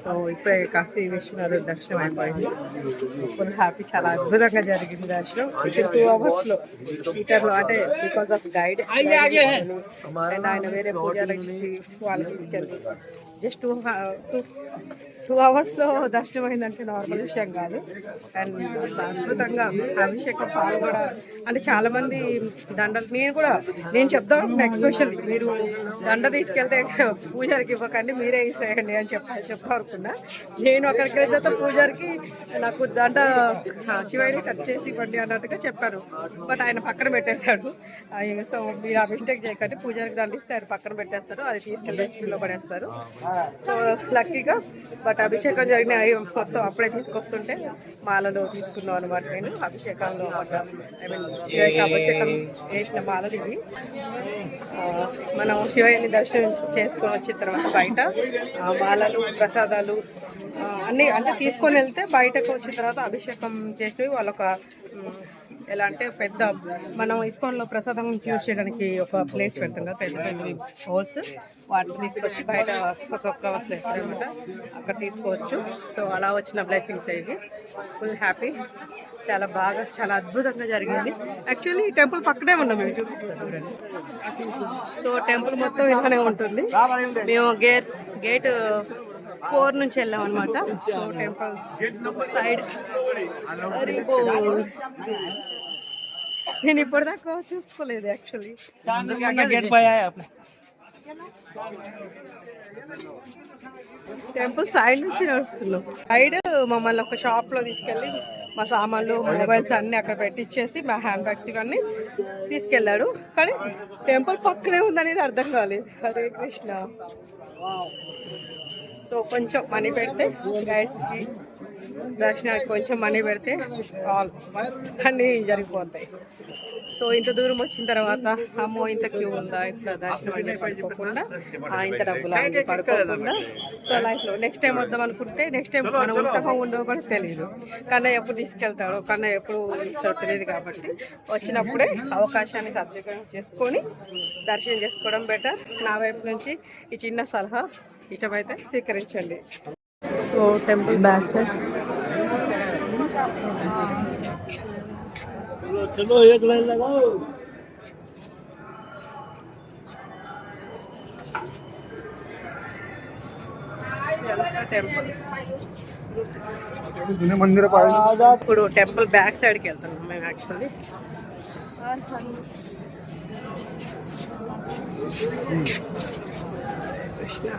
So ఇప్పుడే కాశీ విశ్వనాథుడు దర్శనం అయిపోయింది ఫుల్ హ్యాపీ చాలా అద్భుతంగా జరిగింది దర్శనం। విత్ టూ అవర్స్లో లో అంటే బికాస్ ఆఫ్ గైడ్ అండ్ ఆయన వేరే పూజాలకి వాళ్ళు తీసుకెళ్ళి జస్ట్ టూ టూ టూ అవర్స్లో దర్శనం అయిందంటే నార్మల్ విషయం కాదు. అండ్ అద్భుతంగా అభిషేకం పాలు కూడా అంటే చాలా మంది దండలు నేను కూడా నేను చెప్తాను ఎక్స్పెషల్ మీరు దండ తీసుకెళ్తే పూజారికి ఇవ్వకండి మీరే ఇసేయండి అని చెప్ప చెప్పాలనుకున్నా నేను అక్కడికి వెళ్ళిన తర్వాత పూజారికి నాకు దండ శివయ్యని కట్ చేసి ఇవ్వండి అన్నట్టుగా చెప్పారు. బట్ ఆయన పక్కన పెట్టేశాడు. సో మీరు ఆ మిస్టేక్ చేయకండి పూజారికి దండిస్తే ఆయన పక్కన పెట్టేస్తారు అది తీసుకెళ్ళి డస్ట్బిన్లో పడేస్తారు. సో లక్కీగా బట్ అభిషేకం జరిగిన కొత్త మొత్తం అప్పుడే తీసుకొస్తుంటే మాలలో తీసుకున్నాం అనమాట నేను. అభిషేకంలో ఐ మీన్ అభిషేకం చేసిన మాలలు ఇవి. మనం శివయ్యని దర్శనం చేసుకొని వచ్చిన తర్వాత బయట మాలలు ప్రసాదాలు ఆ, అన్నీ అంటే తీసుకొని వెళ్తే బయటకు వచ్చిన తర్వాత అభిషేకం చేసినవి వాళ్ళొక ఎలా అంటే పెద్ద మనం ఇస్కాన్లో ప్రసాదం యూజ్ చేయడానికి ఒక ప్లేస్ పెడతాం కదా పెద్ద పెద్ద హోల్స్ వాటిని తీసుకొచ్చి బయట ఒక్కొక్క కవర్స్లో వేస్తారనమాట అక్కడ తీసుకోవచ్చు. సో అలా వచ్చిన బ్లెస్సింగ్స్ ఇవి. ఫుల్ హ్యాపీ చాలా బాగా చాలా అద్భుతంగా జరిగింది. యాక్చువల్లీ ఈ టెంపుల్ పక్కనే ఉన్నాం మేము చూపిస్తాను సో టెంపుల్ మొత్తం ఇలానే ఉంటుంది. మేము గేట్ గేట్ ఫోర్ నుంచి వెళ్ళాం అనమాట సో టెంపుల్స్ సైడ్. నేను ఇప్పటిదాకా చూసుకోలేదు యాక్చువల్లీ టెంపుల్ సైడ్ నుంచి నడుస్తున్నాం. సైడ్ మమ్మల్ని ఒక షాప్లో తీసుకెళ్ళి మా సామాన్లు మొబైల్స్ అన్ని అక్కడ పెట్టిచ్చేసి మా హ్యాండ్ బ్యాగ్స్ ఇవన్నీ తీసుకెళ్ళాడు కానీ టెంపుల్ పక్కనే ఉందనేది అర్థం కాలేదు. హరే కృష్ణ. సో కొంచెం మనీ పెడితే గైడ్స్కి దర్శనానికి కొంచెం మనీ పెడితే ఆల్ అన్నీ జరిగిపోతాయి. సో ఇంత దూరం వచ్చిన తర్వాత అమ్మో ఇంత క్యూ ఉందా? ఇట్లా దర్శనం పడుకోకుండా ఆ, ఇంత డబ్బులు పడుకోకుండా. సో లైఫ్లో నెక్స్ట్ టైం వద్దాం అనుకుంటే నెక్స్ట్ టైం మనం ఉంటామో ఉండవో కూడా తెలియదు కన్నయ్య ఎప్పుడు తీసుకెళ్తాడో కన్నయ్య ఎప్పుడు ఇస్తాడో తెలియదు కాబట్టి వచ్చినప్పుడే అవకాశాన్ని సద్వినియోగం చేసుకొని దర్శనం చేసుకోవడం బెటర్ నా వైపు నుంచి ఈ చిన్న సలహా ఇష్టమైతే స్వీకరించండి. So temple back side. चलो एक लाइन लगाओ టెంపుల్ जुने मंदिर पाहिजे ఇప్పుడు టెంపుల్ బ్యాక్ సైడ్కి వెళ్తున్నాం మేము యాక్చువల్లీ కృష్ణ